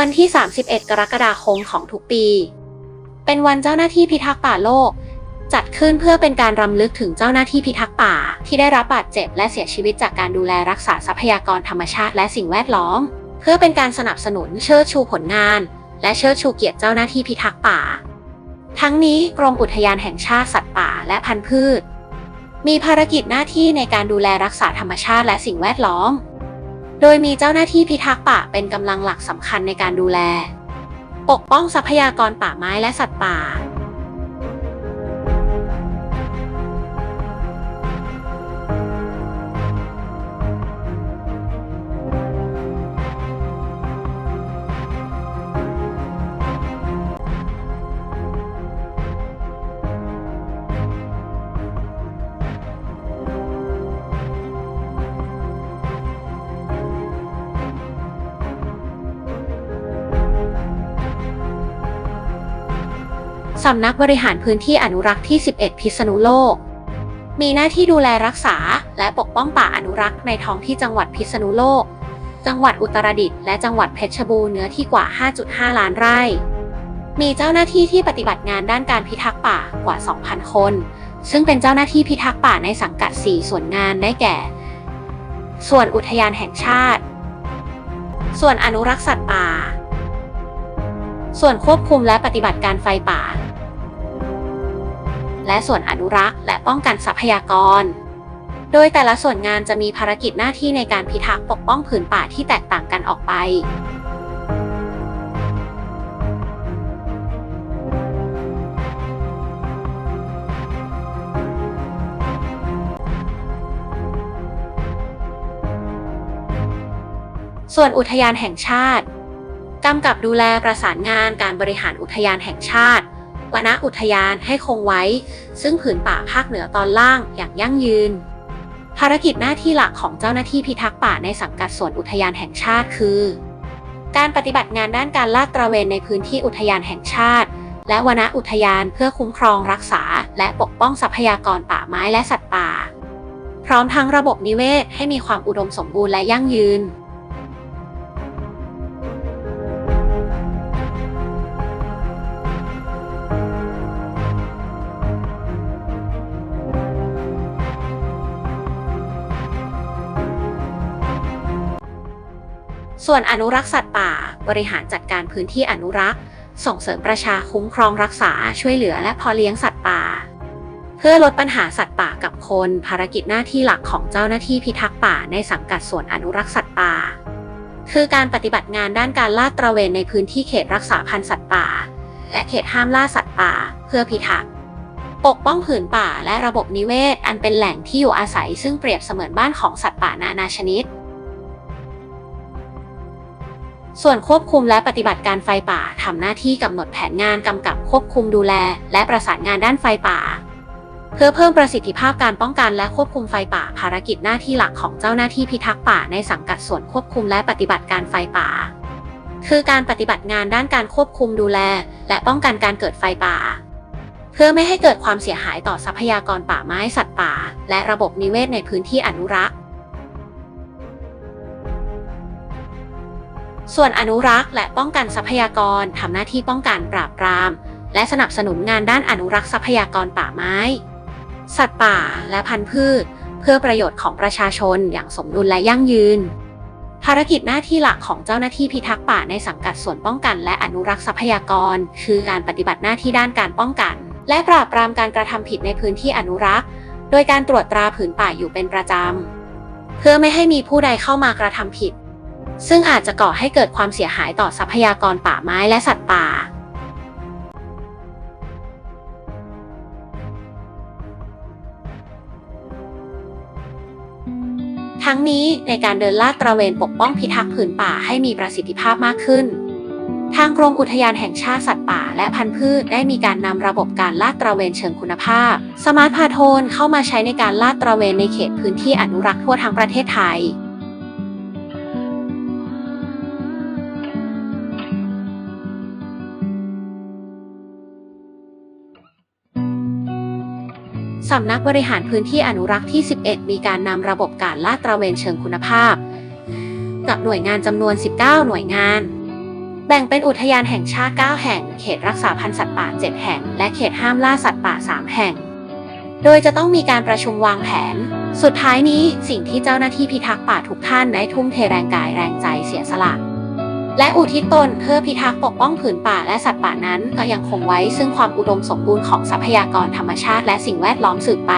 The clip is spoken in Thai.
วันที่ 31 กรกฎาคมของทุกปี เป็นวันเจ้าหน้าที่พิทักษ์ป่าโลก จัดขึ้นเพื่อเป็นการรำลึกถึงเจ้าหน้าที่พิทักษ์ป่า ที่ได้รับบาดเจ็บและเสียชีวิตจากการดูแลรักษาทรัพยากรธรรมชาติและสิ่งแวดล้อม เพื่อเป็นการสนับสนุนเชิดชูผลงาน และเชิดชูเกียรติเจ้าหน้าที่พิทักษ์ป่า ทั้งนี้กรมอุทยานแห่งชาติสัตว์ป่าและพันธุ์พืช มีภารกิจหน้าที่ในการดูแลรักษาธรรมชาติและสิ่งแวดล้อม โดยมีเจ้าหน้าที่พิทักษ์ป่าเป็นกำลังหลักสำคัญในการดูแล ปกป้องทรัพยากรป่าไม้และสัตว์ป่า สำนักบริหารพื้นที่อนุรักษ์ที่ 11 พิษณุโลก มีหน้าที่ดูแลรักษา และปกป้องป่าอนุรักษ์ในท้องที่จังหวัดพิษณุโลก จังหวัดอุตรดิตถ์และจังหวัดเพชรบูรณ์เนื้อที่กว่า 5.5 ล้านไร่ มีเจ้าหน้าที่ที่ปฏิบัติงานด้านการพิทักษ์ป่ากว่า 2,000 คน ซึ่งเป็นเจ้าหน้าที่พิทักษ์ป่าในสังกัด 4 ส่วนงานได้แก่ ส่วนอุทยานแห่งชาติ ส่วนอนุรักษ์สัตว์ป่าส่วนควบคุมและปฏิบัติการไฟป่า และส่วนอนุรักษ์ และป้องกันทรัพยากร โดยแต่ละส่วนงานจะมีภารกิจหน้าที่ในการพิทักษ์ปกป้องผืนป่าที่แตกต่างกันออกไปส่วนอุทยานแห่งชาติ กำกับดูแลประสานงานการบริหารอุทยานแห่งชาติ วนอุทยานให้คงไว้ ซึ่งผืนป่าภาคเหนือตอนล่างอย่างยั่งยืน ภารกิจหน้าที่หลักของเจ้าหน้าที่พิทักษ์ป่าในสังกัดส่วนอุทยานแห่งชาติคือ การปฏิบัติงานด้านการลาดตระเวนในพื้นที่อุทยานแห่งชาติ และวนอุทยานเพื่อคุ้มครองรักษา และปกป้องทรัพยากรป่าไม้และสัตว์ป่า พร้อมทั้งระบบนิเวศให้มีความอุดมสมบูรณ์และยั่งยืน ส่วนอนุรักษ์สัตว์ป่า บริหารจัดการพื้นที่อนุรักษ์ ส่งเสริมประชาคุ้มครองรักษาช่วยเหลือและพอเลี้ยงสัตว์ป่า เพื่อลดปัญหาสัตว์ป่ากับคน ภารกิจหน้าที่หลักของเจ้าหน้าที่พิทักษ์ป่าในสังกัดส่วนอนุรักษ์สัตว์ป่า คือการปฏิบัติงานด้านการลาดตระเวนในพื้นที่เขตรักษาพันธุ์สัตว์ป่า และเขตห้ามล่าสัตว์ป่า เพื่อพิทักษ์ปกป้องผืนป่าและระบบนิเวศ อันเป็นแหล่งที่อยู่อาศัยซึ่งเปรียบเสมือนบ้านของสัตว์ป่านานาชนิด ส่วนควบคุมและปฏิบัติการไฟป่าทำหน้าที่กำหนดแผนงานกำกับควบคุมดูแล และประสานงานด้านไฟป่า เพื่อเพิ่มประสิทธิภาพการป้องกันและควบคุมไฟป่าภารกิจหน้าที่หลักของเจ้าหน้าที่พิทักษ์ป่าในสังกัดส่วนควบคุมและปฏิบัติการไฟป่า คือการปฏิบัติงานด้านการควบคุมดูแล และป้องกันการเกิดไฟป่า เพื่อไม่ให้เกิดความเสียหายต่อทรัพยากรป่าไม้สัตว์ป่า และระบบนิเวศในพื้นที่อนุรักษ์ ส่วนอนุรักษ์และป้องกันทรัพยากรทำหน้าที่ป้องกันปราบปราม และสนับสนุนงานด้านอนุรักษ์ทรัพยากรป่าไม้ สัตว์ป่าและพันธุ์พืช เพื่อประโยชน์ของประชาชนอย่างสมดุลและยั่งยืน ภารกิจหน้าที่หลักของเจ้าหน้าที่พิทักษ์ป่าในสังกัดส่วนป้องกัน และอนุรักษ์ทรัพยากร คือการปฏิบัติหน้าที่ด้านการป้องกัน และปราบปรามการกระทำผิดในพื้นที่อนุรักษ์ โดยการตรวจตราผืนป่าอยู่เป็นประจำเพื่อไม่ให้มีผู้ใดเข้ามากระทำผิด ซึ่งอาจจะก่อให้เกิดความเสียหายต่อทรัพยากรป่าไม้และสัตว์ป่า ทั้งนี้ในการเดินลาดตระเวนปกป้องพิทักษ์ผืนป่าให้มีประสิทธิภาพมากขึ้น ทางกรมอุทยานแห่งชาติสัตว์ป่าและพันธุ์พืชได้มีการนำระบบการลาดตระเวนเชิงคุณภาพ สมาร์ทพาโทนเข้ามาใช้ในการลาดตระเวนในเขตพื้นที่อนุรักษ์ทั่วทั้งประเทศไทย สำนักบริหารพื้นที่อนุรักษ์ที่ 11 มีการนำระบบการลาดตระเวนเชิงคุณภาพ กับหน่วยงานจำนวน 19 หน่วยงาน แบ่งเป็นอุทยานแห่งชาติ 9 แห่ง เขตรักษาพันธุ์สัตว์ป่า 7 แห่ง และเขตห้ามล่าสัตว์ป่า 3 แห่ง โดยจะต้องมีการประชุมวางแผน สุดท้ายนี้สิ่งที่เจ้าหน้าที่พิทักษ์ป่าทุกท่านได้ทุ่มเทแรงกายแรงใจเสียสละ และอุทิศตนเพื่อพิทักษ์ปกป้องผืนป่าและสัตว์ป่านั้น ก็ยังคงไว้ซึ่งความอุดมสมบูรณ์ของทรัพยากรธรรมชาติและสิ่งแวดล้อมสืบไป